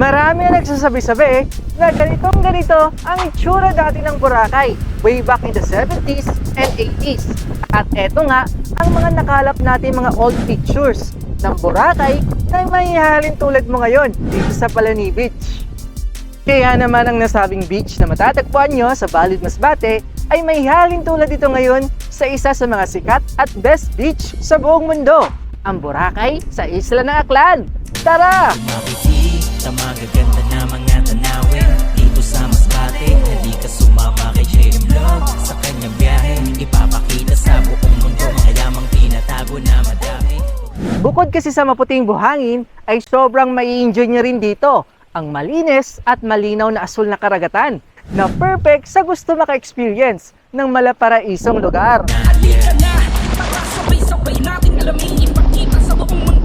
Marami ang nagsasabi-sabi na ganitong ganito ang itsura dati ng Boracay way back in the 70s and 80s. At eto nga ang mga nakalap natin mga old pictures ng Boracay na mahihalin tulad mo ngayon dito sa Palani Beach. Kaya naman ang nasabing beach na matatagpuan nyo sa Balid Masbate ay may halin tulad ito ngayon sa isa sa mga sikat at best beach sa buong mundo, ang Boracay sa Isla ng Aklan. Tara! Mapiti Bukod kasi sa maputing buhangin, ay sobrang mai enjoy nyo rin dito ang malinis at malinaw na asul na karagatan na perfect sa gusto maka-experience ng malaparaisong lugar. Halika na, para sabay-sabay natin alamin Ipakita sa buong mundo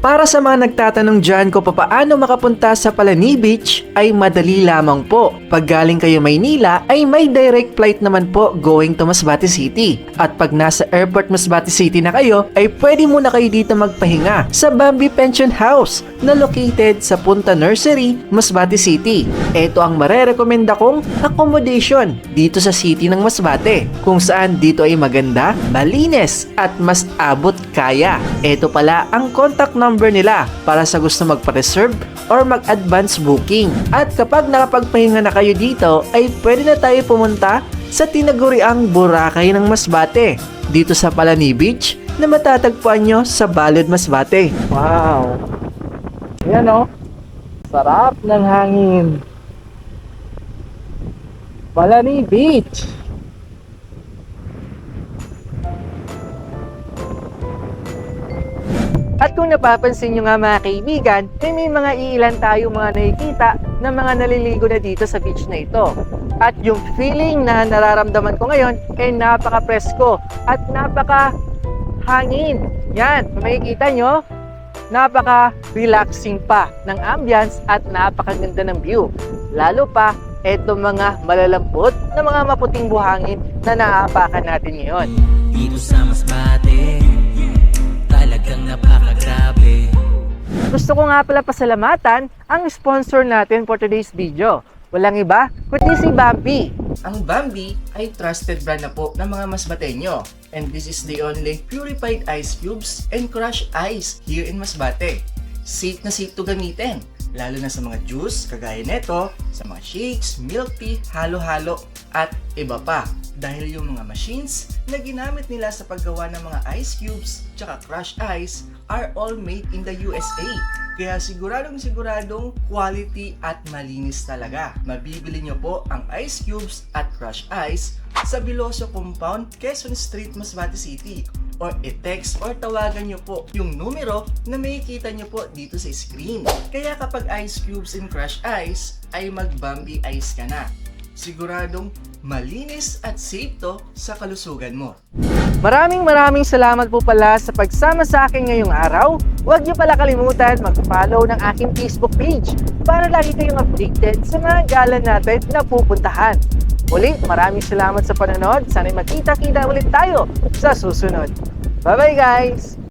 Para sa mga nagtatanong dyan kung paano makapunta sa Palani Beach, ay madali lamang po. Pag galing kayo Maynila, ay may direct flight naman po going to Masbate City. At pag nasa airport Masbate City na kayo, ay pwede muna kayo dito magpahinga sa Bambi Pension House na located sa Punta Nursery, Masbate City. Ito ang marerekomenda kong accommodation dito sa city ng Masbate, kung saan dito ay maganda, malinis at mas abot kaya. Ito pala ang contact number nila para sa gusto magpa-reserve or mag-advance booking. At kapag nakapagpahinga na kayo dito, ay pwede na tayo pumunta sa tinaguriang Boracay ng Masbate dito sa Palani Beach na matatagpuan nyo sa Balod Masbate. Wow! Yan o. Sarap ng hangin. Palani Beach. At kung napapansin nyo nga mga kaibigan, ay may mga iilan tayo mga nakikita na mga naliligo na dito sa beach na ito. At yung feeling na nararamdaman ko ngayon ay napaka-presko at napaka-hangin. Yan, makikita nyo, napaka-relaxing pa ng ambience at napakaganda ng view. Lalo pa, eto mga malalambot na mga maputing buhangin na naaapakan natin ngayon. Dito sa Masbate Gusto ko nga pala pasalamatan ang sponsor natin for today's video. Walang iba, kundi si Bambi. Ang Bambi ay trusted brand na po ng mga Masbateño. And this is the only purified ice cubes and crushed ice here in Masbate. Safe na safe to gamitin. Lalo na sa mga juice, kagaya neto, sa mga shakes, milk tea, halo-halo, at iba pa. Dahil yung mga machines na ginamit nila sa paggawa ng mga ice cubes tsaka crushed ice are all made in the USA. Kaya siguradong siguradong quality at malinis talaga. Mabibili nyo po ang ice cubes at crushed ice sa Biloso Compound, Quezon Street, Masbate City or i-text or tawagan nyo po yung numero na makikita nyo po dito sa screen. Kaya kapag ice cubes and crushed ice, ay mag-Bambi ice ka na. Siguradong malinis at safe to sa kalusugan mo. Maraming maraming salamat po pala sa pagsama sa akin ngayong araw. Huwag niyo pala kalimutan mag-follow ng aking Facebook page para lagi kayong updated sa mga gala natin na pupuntahan. Uli, maraming salamat sa panonood. Sana'y magkita-kita ulit tayo sa susunod. Bye-bye guys!